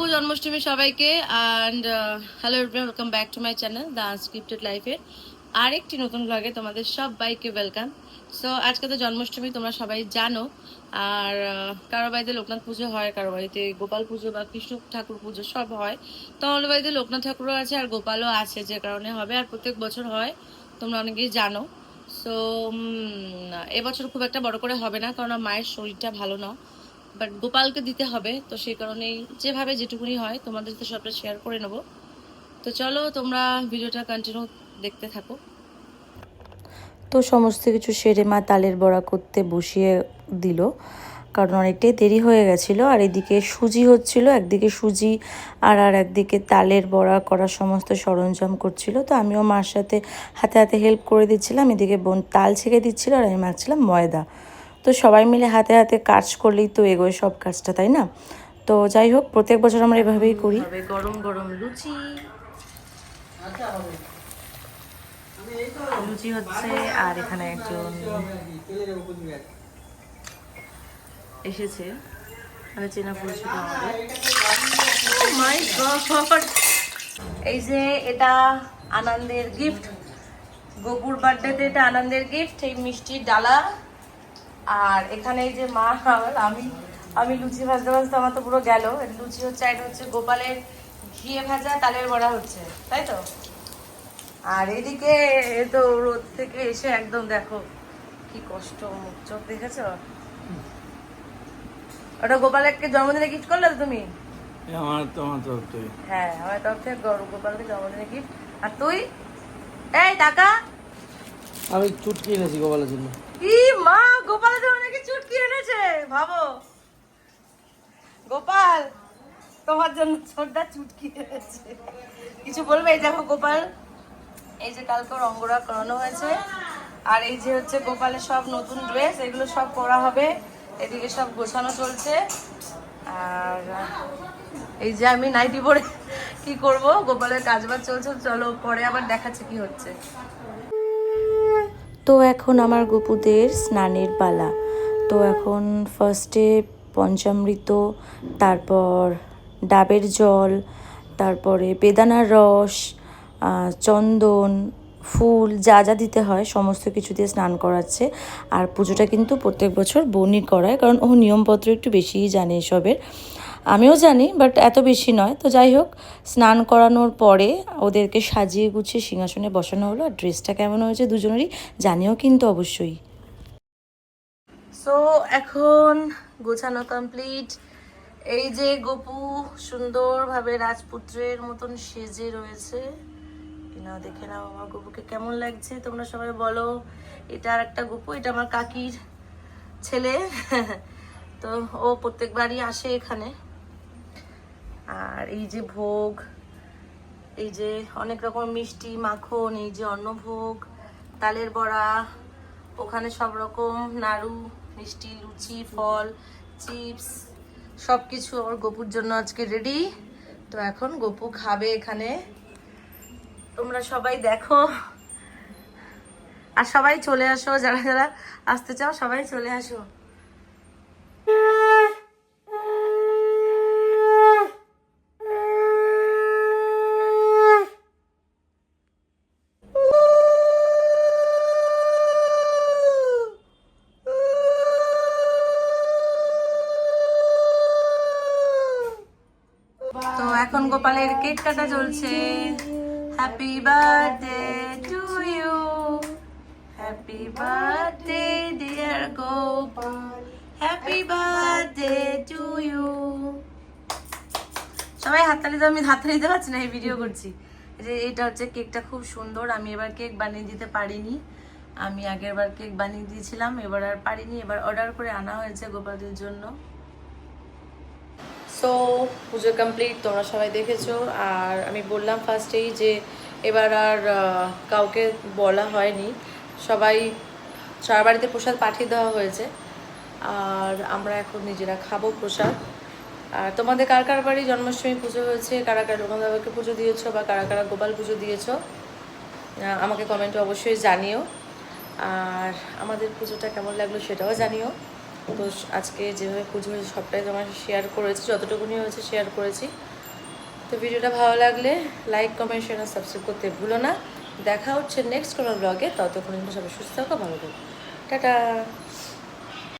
শুভ জন্মাষ্টমী সবাইকে and hello welcome back to my channel the unscripted লাইফের আরেকটি নতুন ব্লগে তোমাদের সবাইকে ওয়েলকাম সো আজকে তো জন্মাষ্টমী তোমরা সবাই জানো আর আহ, কারও বাড়িতে লোকনাথ পুজো হয় কারও বাড়িতে গোপাল পুজো বা কৃষ্ণ ঠাকুর পুজো সব হয়। তো আমাদের বাড়িতে লোকনাথ ঠাকুরও আছে আর গোপালও আছে যে কারণে হবে আর প্রত্যেক বছর হয় তোমরা অনেকেই জানো। সো এবছর খুব একটা বড় করে হবে না কারণ মায়ের শরীরটা ভালো না বাট গোপালকে দিতে হবে, তো সেই কারণেই যেভাবে যেটুকুনি হয় তোমাদের সাথে সবটা শেয়ার করে নেব। তো চলো, তোমরা ভিডিওটা কন্টিনিউ দেখতে থাকো। তো সমস্ত কিছু সেরে মা তালের বড়া করতে বসিয়ে দিল, কারণ অনেকটাই দেরি হয়ে গেছিল, আর এদিকে সুজি হচ্ছিল, একদিকে সুজি আর আর একদিকে তালের বড়া করার সমস্ত সরঞ্জাম করছিল। তো আমিও মার সাথে হাতে হাতে হেল্প করে দিচ্ছিলাম, এদিকে বোন তাল ছেঁকে দিচ্ছিল আর আমি মাখছিলাম ময়দা। তো সবাই মিলে হাতে হাতে কাজ করলেই তো এগোয় সব কাজটা, তাই না? তো যাই হোক, প্রত্যেক বছর আমরা এভাবেই করি। গরম গরম লুচি। লুচি হচ্ছে, আর এখানে একজন এসেছে। চেনা Oh! এই যে এটা আনন্দের গিফট গোপুর বার্থডেতে এটা আনন্দের গিফট এই মিষ্টির ডালা। আর এখানে এই যে মা আমি আমি লুচি ভাজতে ভাজতে আমার তো পুরো গেল। লুচি হচ্ছে এটা হচ্ছে গোপালের ঘিয়ে ভাজা তালের বড়া হচ্ছে তাই তো? আর এদিকে এ তো রোদ থেকে এসে একদম দেখো কি কষ্ট মুখ চোখ দেখেছ? ওটা গোপালকে জন্মদিনে গিফট করলে তো তুমি? এ আমার তোমার তরফ থেকে। হ্যাঁ আমার তরফ থেকে গোপালকে জন্মদিনে গিফট আর তুই? এই টাকা? আমি চুটকি এনেছি গোপালের জন্য। ই মা গোপালের জন্য নাকি চুটকি এনেছে, ভাবো। গোপাল, তোমার জন্য ছোটটা চুটকি এনেছে। কিছু বলবে? এই দেখো গোপাল, এই যে কালকে অঙ্গরা করানো হয়েছে, আর এই যে হচ্ছে গোপালের সব নতুন ড্রেস এগুলো সব পরা হবে, এদিকে সব গোছানো চলছে। আর এই যে আমি নাইটি পরে কি করব? গোপালের কাজবাজ চলছে, চলো পরে আবার দেখাচ্ছে কি হচ্ছে। তো এখন আমার গপুদের স্নানের পালা। তো এখন ফার্স্টে পঞ্চামৃত, তারপর ডাবের জল, তারপরে বেদানার রস চন্দন, ফুল, যা যা দিতে হয়, সমস্ত কিছু দিয়ে স্নান করাচ্ছে। আর পুজোটা কিন্তু প্রত্যেক বছর বনি করায়, কারণ ও নিয়মপত্র একটু বেশিই জানে এসবের। আমিও জানি বাট এত বেশি নয়। তো যাই হোক, স্নান করানোর পরে ওদেরকে সাজিয়ে গুছিয়ে সিংহাসনে বসানো হলো, আর ড্রেসটা কেমন হয়েছে দুজনেরই জানিও কিন্তু অবশ্যই। সো এখন গোছানো কমপ্লিট এই যে গপু সুন্দরভাবে রাজপুত্রের মতন সেজে রয়েছে। কিনা দেখে নাও আমার গপুকে কেমন লাগছে, তোমরা সবাই বলো, এটা আর একটা গপু, এটা আমার কাকির ছেলে। তো ও প্রত্যেকবারই আসে এখানে। আর এই যে ভোগ, এই যে অনেক রকম মিষ্টি, মাখন, এই যে অন্নভোগ, তালের বড়া, ওখানে সব রকম নাড়ু, মিষ্টি, লুচি, ফল, চিপস সব কিছু আমার গপুর জন্য আজকে রেডি তো এখন গপু খাবে এখানে। তোমরা সবাই দেখো। আর সবাই চলে আসো, যারা যারা আসতে চাও সবাই চলে আসো তো এখন গোপালের কেক কাটা চলছে। Happy birthday to you happy birthday dear Gopal. Happy birthday to you সবাই হাততালি তো আমি হাততালি দিতে পারছি না, এই ভিডিও করছি। যে এটা হচ্ছে কেকটা খুব সুন্দর, আমি এবার কেক বানিয়ে দিতে পারিনি। আমি আগের বার কেক বানিয়ে দিয়েছিলাম, এবার আর পারিনি, এবার অর্ডার করে আনা হয়েছে গোপালদের জন্য। সো পুজো কমপ্লিট তোমরা সবাই দেখেছ। আর আমি বললাম ফার্স্টেই যে এবার আর কাউকে বলা হয়নি। সবাই সবার বাড়িতে প্রসাদ পাঠিয়ে দেওয়া হয়েছে। আর আমরা এখন নিজেরা খাব প্রসাদ। আর তোমাদের কার কার বাড়ি জন্মাষ্টমী পুজো হয়েছে? কারা কারা বাবাকে পুজো দিয়েছ বা কারা কারা গোপাল পুজো দিয়েছ? আমাকে কমেন্টে অবশ্যই জানিও। আর আমাদের পুজোটা কেমন লাগল সেটাও জানিও। তো আজকে যেভাবে পুজো হয়েছে, সবটাই তোমার শেয়ার করেছি, যতটুকুনি হয়েছে শেয়ার করেছি। তো ভিডিওটা ভালো লাগলে লাইক কমেন্ট শেয়ার আর সাবস্ক্রাইব করতে ভুলো না। দেখা হচ্ছে নেক্সট কোনো ব্লগে ততক্ষণ সবাই সুস্থ থাকো, ভালো থাকো। টাটা!